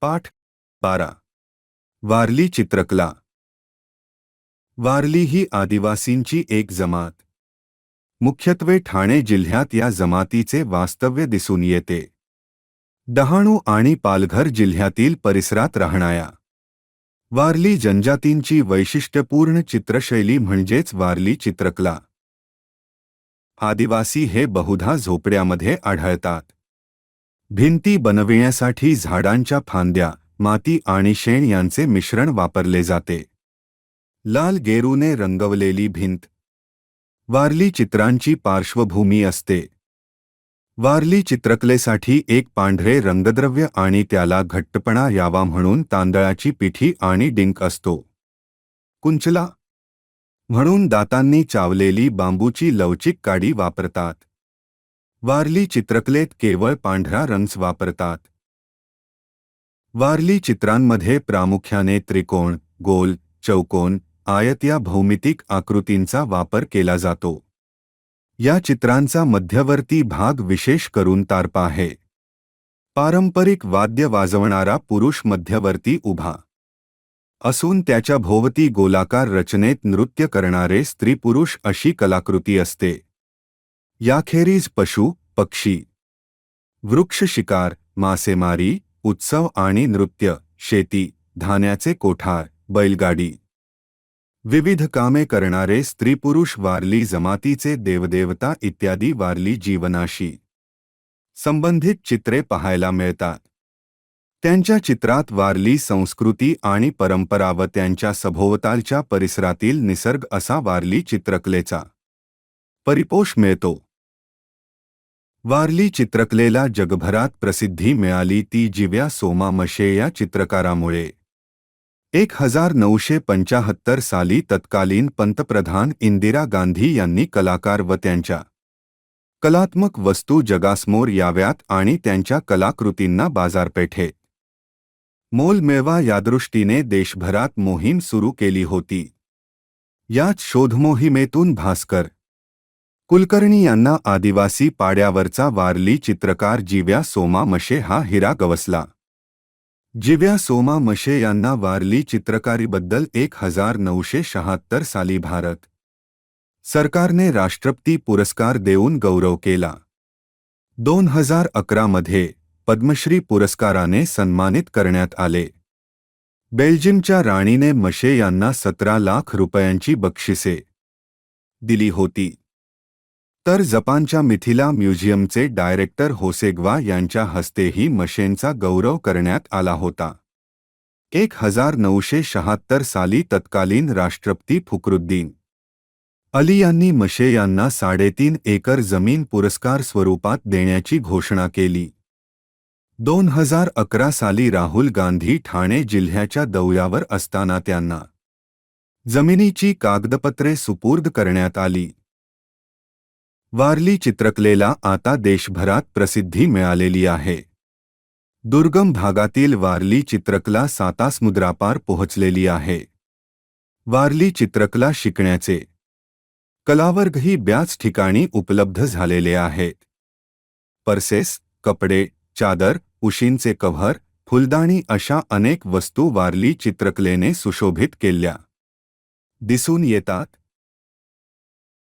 पाठ बारा. वारली चित्रकला. वारली ही आदिवासींची एक जमात. मुख्यत्वे ठाणे जिल्ह्यात या जमातीचे वास्तव्य दिसून येते. डहाणू आणि पालघर जिल्ह्यातील परिसरात राहणाया वारली जनजातींची वैशिष्ट्यपूर्ण चित्रशैली म्हणजेच वारली चित्रकला. आदिवासी हे बहुधा झोपड्यामध्ये आढळतात. भिंती बनविण्यासाठी झाडांच्या फांद्या माती आणि शेण यांचे मिश्रण वापरले जाते. लाल गेरूने रंगवलेली भिंत. वारली चित्रांची पार्श्वभूमी असते. वारली चित्रकलेसाठी एक पांढरे रंगद्रव्य आणि त्याला घट्टपणा यावा म्हणून तांदळाची पिठी आणि डिंक असतो. कुंचला. म्हणून दातांनी चावलेली बांबूची लवचिक काडी वापरतात. वारली चित्रकलेत केवळ पांढरा रंग्स वापरतात. वारली चित्रांमध्ये प्रामुख्याने त्रिकोण गोल चौकोन आयत या भौमितिक आकृतींचा वापर केला जातो. या चित्रांचा मध्यवर्ती भाग विशेष करून तारपा आहे. पारंपरिक वाद्य वाजवणारा पुरुष मध्यवर्ती उभा. असून त्याच्या भोवती गोलाकार रचनेत नृत्य करणारे स्त्री पुरुष अशी कलाकृती असते. याखेरीज पशु पक्षी. वृक्ष शिकार मासेमारी उत्सव आणि नृत्य शेती धान्याचे कोठार बैलगाडी. विविध कामे करणारे स्त्रीपुरुष वारली जमातीचे देवदेवता इत्यादी वारली जीवनाशी. संबंधित चित्रे पाहायला मिळतात. त्यांच्या चित्रात वारली संस्कृती आणि परंपरा व त्यांच्या सभोवतालच्या परिसरातील निसर्ग असा वारली चित्रकलेचा परिपोष मिळतो. वारली चित्रकलेला जगभरात प्रसिद्धी मिळाली ती जिव्या सोमा मशे या चित्रकारामुळे. एक हजार नऊशे पंचाहत्तर साली तत्कालीन पंतप्रधान इंदिरा गांधी यांनी कलाकार व त्यांच्या कलात्मक वस्तू जगासमोर याव्यात आणि त्यांच्या कलाकृतींना बाजारपेठेत मोल यादृष्टीने देशभरात मोहीम सुरू केली होती. याच शोधमोहिमेतून भास्कर कुलकर्णी यांना आदिवासी पाड्यावरचा वारली चित्रकार जिव्या सोमा मशे हा हिरा गवसला. जिव्या सोमा मशे यांना वारली चित्रकारीबद्दल एक हजार नऊशे शहात्तर साली भारत सरकारने राष्ट्रपती पुरस्कार देऊन गौरव केला. दोन हजार अकरामध्ये पद्मश्री पुरस्काराने सन्मानित करण्यात आले. बेल्जियमच्या राणीने मशे यांना सतरा लाख रुपयांची बक्षिसे दिली होती. तर जपानच्या मिथिला म्युझियमचे डायरेक्टर होसेग्वा यांच्या हस्तेही मशेनचा गौरव करण्यात आला होता. एक हजार नऊशे शहात्तर साली तत्कालीन राष्ट्रपती फुकरुद्दीन अली यांनी मशे यांना साडेतीन एकर जमीन पुरस्कार स्वरूपात देण्याची घोषणा केली. दोन हजार अकरा साली राहुल गांधी ठाणे जिल्ह्याच्या दौऱ्यावर असताना त्यांना जमिनीची कागदपत्रे सुपूर्द करण्यात आली. वारली चित्रकलेला आता देशभरात प्रसिद्धी मिळालेली आहे. दुर्गम भागातील वारली चित्रकला सातासमुद्रापार पोहोचलेली आहे. वारली चित्रकला शिकण्याचे कलावर्गही ब्याच ठिकाणी उपलब्ध झालेले आहेत. पर्सेस कपडे चादर उशींचे कव्हर फुलदाणी अशा अनेक वस्तू वारली चित्रकलेने सुशोभित केल्या. दिसून येतात